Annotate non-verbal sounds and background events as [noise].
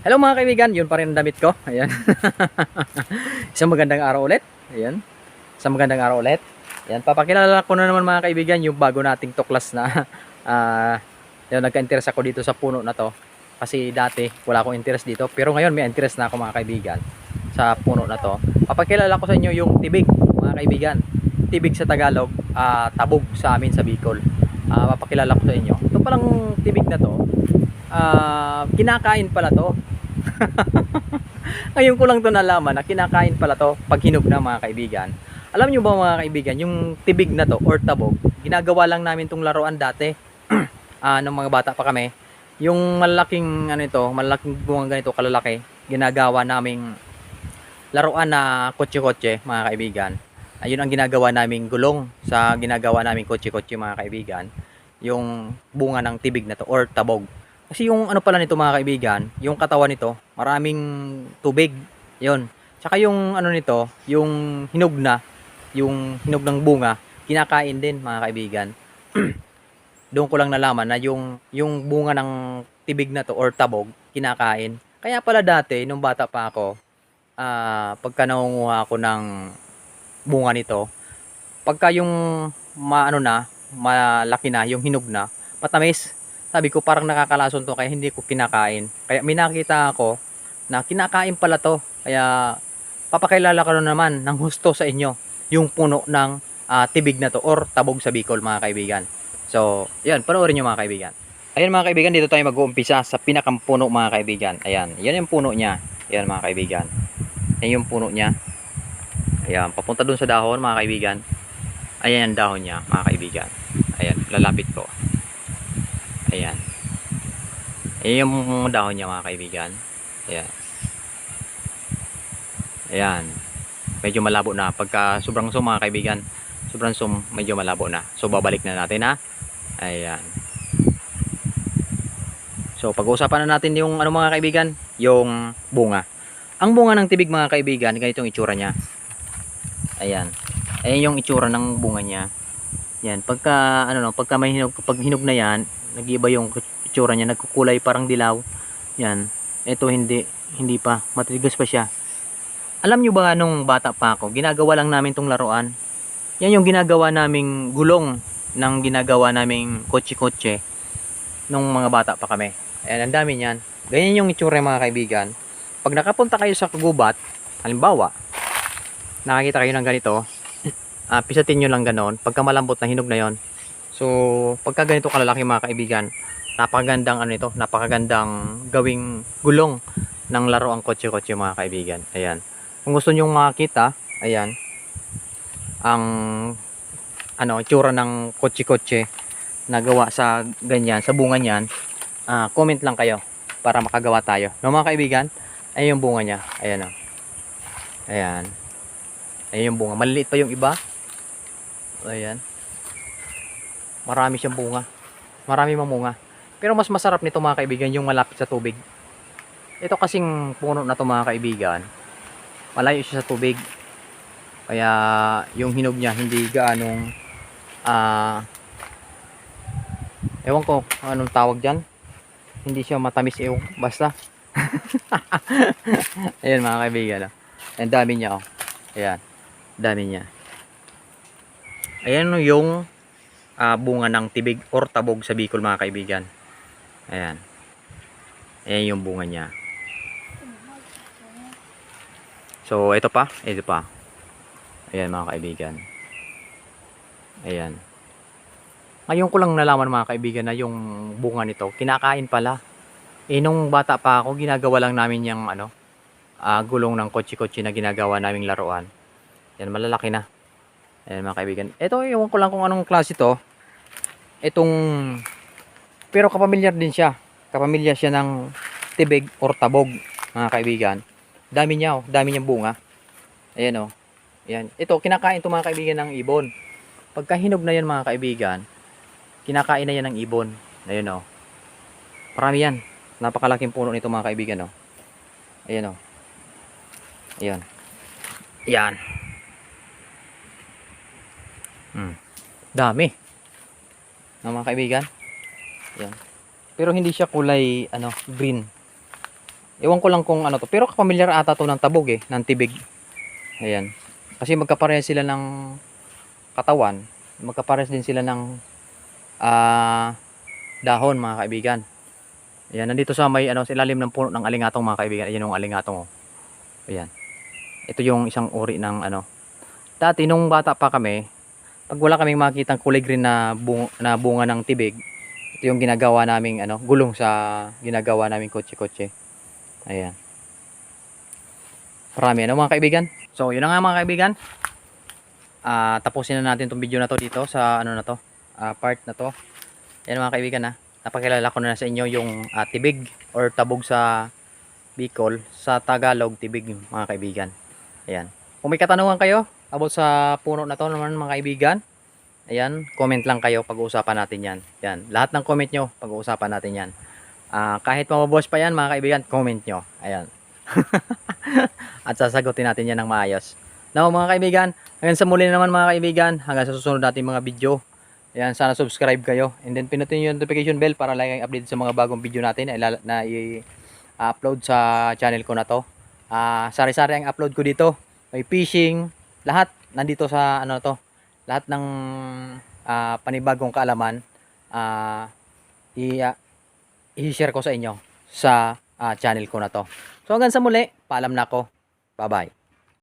Hello mga kaibigan, yun pa rin ang damit ko. Ayan. [laughs] Isang magandang araw ulit. Ayan. Isang magandang araw ulit. Ayan, papakilala ko na naman mga kaibigan yung bago nating tuklas na [laughs] ah yun, nagka-interest ako dito sa puno na to. Kasi dati wala akong interest dito, pero ngayon may interest na ako mga kaibigan sa puno na to. Papakilala ko sa inyo yung tibig, mga kaibigan. Tibig sa Tagalog, ah, tabog sa amin sa Bicol. Ah, papakilala ko sa inyo. Ito palang tibig na to, ah, kinakain pala to. [laughs] Ngayon ko lang to nalaman na kinakain pala to pag hinog na mga kaibigan. Alam nyo ba mga kaibigan, yung tibig na to or tabog, ginagawa lang namin tong laruan dati. [clears throat] Ah, nung mga bata pa kami. Yung malaking ano ito, malaking bunga ganito kalalaki, ginagawa naming laruan na kotse-kotse mga kaibigan. Ayun ang ginagawa naming gulong sa ginagawa naming kotse-kotse mga kaibigan. Yung bunga ng tibig na to or tabog. Kasi yung ano pala nito mga kaibigan, yung katawan nito, maraming tubig. Yun. Tsaka yung ano nito, yung hinog na, yung hinog ng bunga, kinakain din mga kaibigan. [clears throat] Doon ko lang nalaman na yung, yung bunga ng tibig na to or tabog, kinakain. Kaya pala dati, nung bata pa ako, ah pagka nangunguha ako ng bunga nito, pagka yung maano na, malaki na, yung hinog na, matamis. Sabi ko parang nakakalason to kaya hindi ko kinakain. Kaya may nakita ako na kinakain pala to. Kaya papakilala ko na naman ng husto sa inyo yung puno ng ah, tibig na to or tabog sa Bicol mga kaibigan. So, yan, panoorin nyo mga kaibigan. Ayan mga kaibigan, dito tayo mag-uumpisa sa pinakampuno mga kaibigan. Ayan, yan yung puno niya. Ayan mga kaibigan. Yan yung puno niya. Ayan, papunta dun sa dahon mga kaibigan. Ayan ang dahon niya mga kaibigan. Ayan, lalapit ko. Ayan. Ayan yung dahon niya mga kaibigan. Ayan. Ayan. Medyo malabo na. Pagka sobrang zoom mga kaibigan, sobrang zoom, medyo malabo na. So, babalik na natin ha. Ayan. So, pag-uusapan na natin yung ano mga kaibigan, yung bunga. Ang bunga ng tibig mga kaibigan, ganito yung itsura niya. Ayan. Ayan yung itsura ng bunga niya. Yan, pagka ano no, pagka may hinog, pag hinog na yan, nag-iiba yung itsura niya, nagkukulay parang dilaw. Yan. Ito hindi hindi pa, matitigas pa siya. Alam nyo ba nung bata pa ako, ginagawa lang namin tong laruan. Yan yung ginagawa naming gulong ng ginagawa naming kotse-kotse nung mga bata pa kami. Ayan, ang dami niyan. Ganyan yung itsura mga kaibigan. Pag nakapunta kayo sa kagubat, halimbawa, nakakita kayo ng ganito, [clears throat] ah pisatin nyo lang ganon. Pagka malambot na hinog na yon. So, pagka ganito kalalaki mga kaibigan, napakagandang ano ito, napakagandang gawing gulong ng laro ang kotse-kotse mga kaibigan. Ayan. Kung gusto nyo makita, ayan, ang ano, itsura ng kotse-kotse na gawa sa ganyan, sa bunga niyan, ah, comment lang kayo para makagawa tayo. No mga kaibigan, ayan yung bunga niya. Ayan o. Ayan. Ayan yung bunga. Maliliit pa yung iba. Ayan. Marami siyang bunga. Marami mamunga. Pero mas masarap nito mga kaibigan yung malapit sa tubig. Ito kasing puno na to mga kaibigan. Malayo siya sa tubig. Kaya yung hinog niya hindi gaanong ah ewan ko anong tawag dyan. Hindi siya matamis ewan. Basta. [laughs] Ayan mga kaibigan. Oh. Ang dami niya oh. Ayan. Dami niya. Ayan yung ah, bunga ng tibig or tabog sa Bicol mga kaibigan. Ayan. Ayan yung bunga niya. So, ito pa. Ito pa. Ayan mga kaibigan. Ayan. Ngayon ko lang nalaman mga kaibigan na yung bunga nito, kinakain pala. Eh, nung bata pa ako, ginagawa lang namin yung ano, ah, gulong ng kotse-kotse na ginagawa naming laruan. Yan, malalaki na. Ayan mga kaibigan. Ito, ewan ko lang kung anong klase to. Itong, pero kapamilyar din siya. Kapamilyar siya ng tibig or tabog, mga kaibigan. Dami niya, oh. Dami niyang bunga. Ayan, oh. Ayan. Ito, kinakain to mga kaibigan ng ibon. Pagka hinog na yan mga kaibigan, kinakain na yan ng ibon. Ayan, oh. Marami yan. Napakalaking puno nito mga kaibigan, oh. Ayan, oh. Ayan. Ayan. Hmm. Dami. No, mga kaibigan. Ayan. Pero hindi siya kulay ano, green. Ewan ko lang kung ano to. Pero kapamilyar ata to ng tabog eh. Ng tibig. Ayan. Kasi magkapares sila ng katawan. Magkapares din sila ng ah dahon mga kaibigan. Ayan. Nandito sa may ano, sa ilalim ng puno ng alingatong mga kaibigan. Ayan yung alingatong oh. Ayan. Ito yung isang uri ng ano. Dati nung bata pa kami, pag wala kaming makitang kulay green na bunga, na bunga ng tibig, ito yung ginagawa naming ano, gulong sa ginagawa naming kotse-kotse. Ayan. Marami ano mga kaibigan. So, yun na nga mga kaibigan. Ah, tapusin na natin tong video na to dito sa ano na to, ah, part na to. Ayan mga kaibigan ha. Napakilala ko na sa inyo yung ah, tibig or tabog sa Bicol, sa Tagalog tibig mga kaibigan. Ayan. Kung may katanungan kayo about sa puno na to naman mga kaibigan, ayan, comment lang kayo pag-uusapan natin yan. Yan, lahat ng comment nyo, pag-uusapan natin yan. Ah, kahit mamaboss pa yan mga kaibigan, comment nyo. Ayan. [laughs] At sasagutin natin yan ng maayos. Now mga kaibigan, hanggang sa muli naman mga kaibigan, hanggang sa susunod natin mga video. Ayan, sana subscribe kayo. And then pinutin yung notification bell para lagi kayong update sa mga bagong video natin na, i-upload sa channel ko na to. Ah, sari-sari ang upload ko dito. May fishing, lahat nandito sa ano to. Lahat ng ah, panibagong kaalaman ah i ah, i-share ko sa inyo sa ah, channel ko na to. So hanggang sa muli, paalam na ako. Bye-bye.